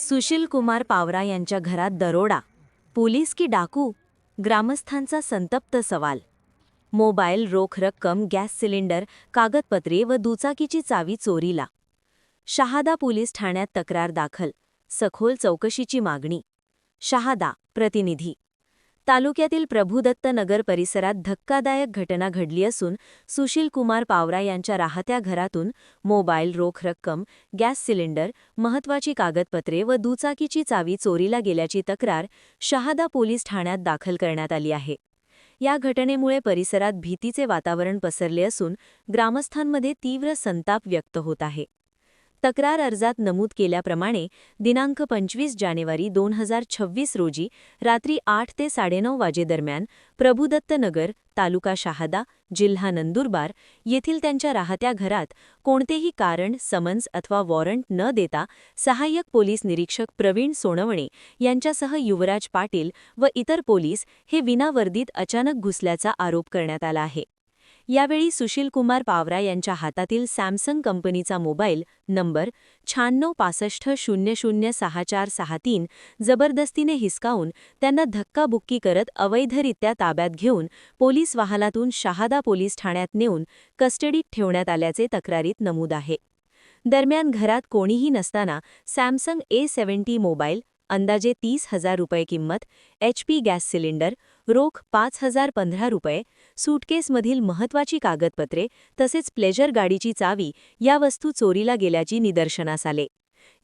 सुशील कुमार पावरा यांच्या घरात दरोडा पोलीस की डाकू? ग्रामस्थांचा संतप्त सवाल. मोबाईल रोख रक्कम गॅस सिलेंडर कागदपत्रे व दुचाकीची चावी चोरीला. शहादा पोलीस ठाण्यात तक्रार दाखल सखोल चौकशीची मागणी. शहादा प्रतिनिधी तालुक्यातील प्रभुदत्त नगर परिसरात धक्कादायक घटना घडली असून सुशील कुमार पावरा यांच्या राहत्या घरातून मोबाईल रोख रक्कम गॅस सिलेंडर महत्वाची कागदपत्रे व दुचाकीची चावी चोरीला गेल्याची तक्रार शहादा पोलीस ठाण्यात दाखल करण्यात आली आहे. या घटनेमुळे परिसरात भीतीचे वातावरण पसरले असून ग्रामस्थांमध्ये तीव्र संताप व्यक्त होत आहे. तक्रार अर्जात नमूद केल्याप्रमाणे दिनांक पंचवीस जानेवारी दोन हजार छव्वीस रोजी रात्री आठ ते साडेनऊ वाजेदरम्यान प्रभुदत्त नगर तालुका शहादा जिल्हा नंदुरबार येथील त्यांच्या राहत्या घरात कोणतेही कारण समन्स अथवा वॉरंट न देता सहाय्यक पोलीस निरीक्षक प्रवीण सोनवणे यांच्यासह युवराज पाटील व इतर पोलीस हे विनावर्दीत अचानक घुसल्याचा आरोप करण्यात आला आहे. यावेळी सुशीलकुमार पावरा यांच्या हातातील सॅमसंग कंपनीचा मोबाईल नंबर शहाण्णव पासष्ट शून्य शून्य सहा चार सहा तीन जबरदस्तीने हिसकावून त्यांना धक्काबुक्की करत अवैधरित्या ताब्यात घेऊन पोलीस वाहनातून शहादा पोलीस ठाण्यात नेऊन कस्टडीत ठेवण्यात आल्याचे तक्रारीत नमूद आहे. दरम्यान घरात कोणीही नसताना सॅमसंग ए सेव्हन्टी मोबाईल अंदाजे तीस हजार रुपये किंमत एच पी गॅस सिलेंडर रोख पाच हजार पंधरा रुपये सूटकेसमधील महत्वाची कागदपत्रे तसेच प्लेजर गाडीची चावी या वस्तू चोरीला गेल्याची निदर्शनास आले.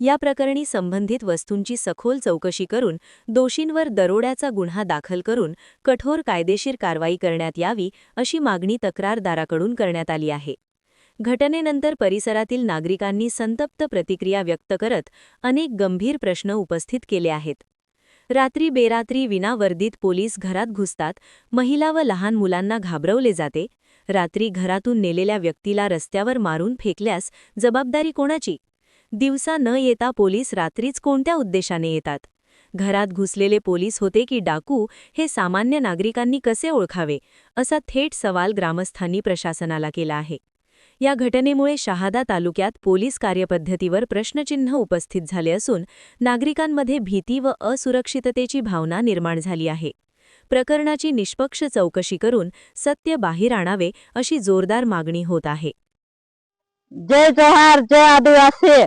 या प्रकरणी संबंधित वस्तूंची सखोल चौकशी करून दोषींवर दरोड्याचा गुन्हा दाखल करून कठोर कायदेशीर कारवाई करण्यात यावी अशी मागणी तक्रारदाराकडून करण्यात आली आहे. घटनेनंतर परिसरातील नागरिकांनी संतप्त प्रतिक्रिया व्यक्त करत अनेक गंभीर प्रश्न उपस्थित केले आहेत. रात्री बेरात्री विनावर्दीत पोलीस घरात घुसतात महिला व लहान मुलांना घाबरवले जाते. रात्री घरातून नेलेल्या व्यक्तीला रस्त्यावर मारून फेकल्यास जबाबदारी कोणाची? दिवसा न येता पोलीस रात्रीच कोणत्या उद्देशाने येतात? घरात घुसलेले पोलीस होते की डाकू हे सामान्य नागरिकांनी कसे ओळखावे? असा थेट सवाल ग्रामस्थांनी प्रशासनाला केला आहे. या घटनेमुळे शहादा तालुक्यात पोलीस कार्यपद्धतीवर प्रश्नचिन्ह उपस्थित झाले असून नागरिकांमध्ये भीती व असुरक्षिततेची भावना निर्माण झाली आहे. प्रकरणाची निष्पक्ष चौकशी करून सत्य बाहेर आणावे अशी जोरदार मागणी होत आहे. जय जोहार जय आदिवासी.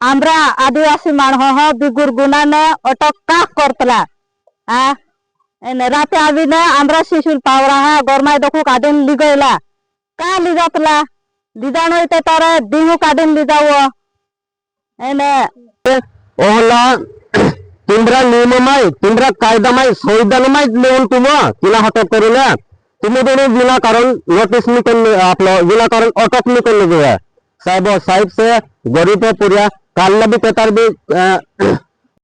आम्रा आदिवासी माणहो बिगुर गुणाने अटक का करतला? आ? आम्ही ना आम्रा शिशुल पावरा हा गोरमाय दखूक आदिन लिगयला. का लिजा तुला लिजा नाही ते तर डिंगू काढून लिजाव. ओहला तुमरा कायदा तुमरा संविधान संविधानमाय लिहून तुम्हा तिला हातात करूया तुम्ही दोन विनाकारण नोटीस मी करून आपलं विनाकारण अटक निकल गया साहेब साहेब से गरीब पुऱ्या काल भी पेतार बी